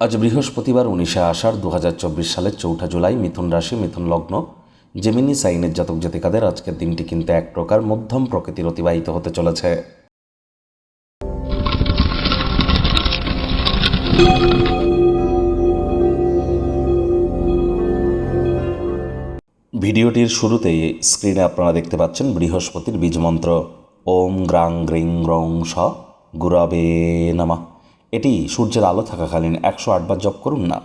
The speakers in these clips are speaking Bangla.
আজ বৃহস্পতিবার উনিশে আষাঢ় দু হাজার চব্বিশ সালের চৌঠা জুলাই মিথুন রাশি, মিথুন লগ্ন। জেমিনি সাইনের জাতক জাতিকাদের আজকের দিনটি কিন্তু এক প্রকার মধ্যম প্রকৃতির অতিবাহিত হতে চলেছে। ভিডিওটির শুরুতেই স্ক্রিনে আপনারা দেখতে পাচ্ছেন বৃহস্পতির বীজমন্ত্র। ওম গ্রাং গ্রিং গ্রং স গুরাবে নামা। এটি সূর্যের আলো থাকাকালীন একশো আটবার জপ করুন না।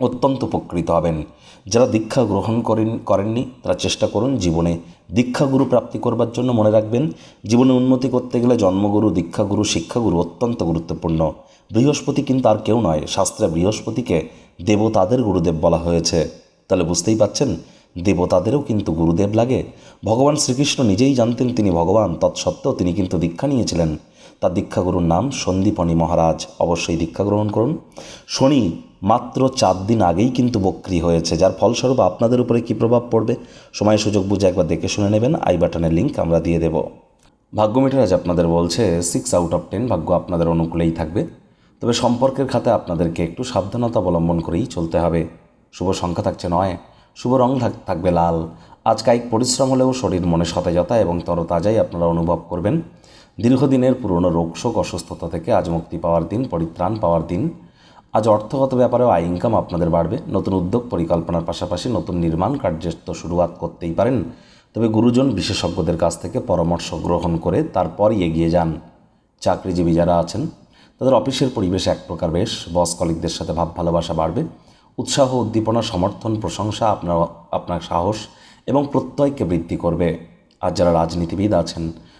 অত্যন্ত উপকৃত হবেন। যারা দীক্ষা গ্রহণ করেন করেননি, তারা চেষ্টা করুন জীবনে দীক্ষাগুরু প্রাপ্তি করবার জন্য মনে রাখবেন। জীবনে উন্নতি করতে গেলে জন্মগুরু দীক্ষাগুরু শিক্ষাগুরু অত্যন্ত গুরুত্বপূর্ণ। বৃহস্পতি কিন্তু আর কেউ নয়, শাস্ত্রে বৃহস্পতিকে দেবতাদের গুরুদেব বলা হয়েছে। তাহলে বুঝতেই পাচ্ছেন, দেবতাদেরও কিন্তু গুরুদেব লাগে। ভগবান শ্রীকৃষ্ণ নিজেই জানতেন তিনি ভগবান, তৎসত্ত্বেও তিনি কিন্তু দীক্ষা নিয়েছিলেন। তার দীক্ষাগুরুর নাম সন্দীপনী মহারাজ। অবশ্যই দীক্ষা গ্রহণ করুন। শনি মাত্র চার দিন আগেই কিন্তু বক্রি হয়েছে, যার ফলস্বরূপ আপনাদের উপরে কী প্রভাব পড়বে? সময় সুযোগ বুঝে একবার দেখে শুনে নেবেন। আই বাটনের লিঙ্ক আমরা দিয়ে দেব। ভাগ্য মিটার আজ আপনাদের বলছে সিক্স আউট অফ টেন ভাগ্য আপনাদের অনুকূলেই থাকবে। তবে সম্পর্কের খাতে আপনাদেরকে একটু সাবধানতা অবলম্বন করেই চলতে হবে। শুভ সংখ্যা থাকছে নয়, শুভ রং থাক- থাকবে লাল। আজ কায়িক পরিশ্রম হলেও শরীর মনে সতেজতা এবং তরতাজাই আপনারা অনুভব করবেন। দীর্ঘদিনের পুরনো রোগশোক অসুস্থতা থেকে আজ মুক্তি পাওয়ার দিন, পরিত্রাণ পাওয়ার দিন। আজ অর্থগত ব্যাপারেও আয় ইনকাম আপনাদের বাড়বে। নতুন উদ্যোগ পরিকল্পনার পাশাপাশি নতুন নির্মাণ কার্যের তো শুরুয়াত করতেই পারেন। তবে গুরুজন বিশেষজ্ঞদের কাছ থেকে পরামর্শ গ্রহণ করে তারপরই এগিয়ে যান। চাকরিজীবী যারা আছেন, তাদের অফিসের পরিবেশ এক প্রকার বেশ। বস কলিকদের সাথে ভাব ভালোবাসা বাড়বে। উৎসাহ, উদ্দীপনা, সমর্থন, প্রশংসা আপনার আপনার সাহস এবং প্রত্যয়কে বৃদ্ধি করবে। আর যারা রাজনীতিবিদ আছেন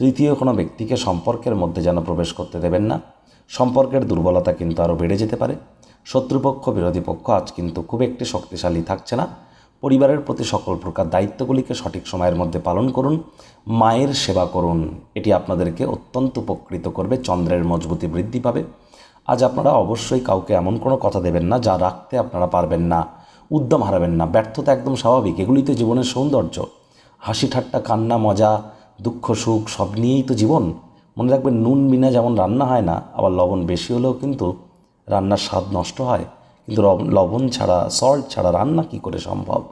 তৃতীয় কোনো ব্যক্তিকে সম্পর্কের মধ্যে যেন প্রবেশ করতে দেবেন না। সম্পর্কের দুর্বলতা কিন্তু আরও বেড়ে যেতে পারে। শত্রুপক্ষ, বিরোধী পক্ষ আজ কিন্তু খুব একটি শক্তিশালী থাকছে না। পরিবারের প্রতি সকল প্রকার দায়িত্বগুলিকে সঠিক সময়ের মধ্যে পালন করুন। মায়ের সেবা করুন। এটি আপনাদেরকে অত্যন্ত উপকৃত করবে, চন্দ্রের মজবুতি বৃদ্ধি পাবে। আজ আপনারা অবশ্যই কাউকে এমন কোনো কথা দেবেন না যা রাখতে আপনারা পারবেন না, উদ্যম হারাবেন না। ব্যর্থতা একদম স্বাভাবিক। এগুলি তো জীবনের সৌন্দর্য, হাসি ঠাট্টা, কান্না, মজা দুঃখ, সুখ সব নিয়েই তো জীবন। মনে রাখবেন, নুন বিনা যেমন রান্না হয় না, আবার লবণ বেশি হলেও কিন্তু রান্নার স্বাদ নষ্ট হয়। কিন্তু লবণ ছাড়া সল্ট ছাড়া রান্না কী করে সম্ভব?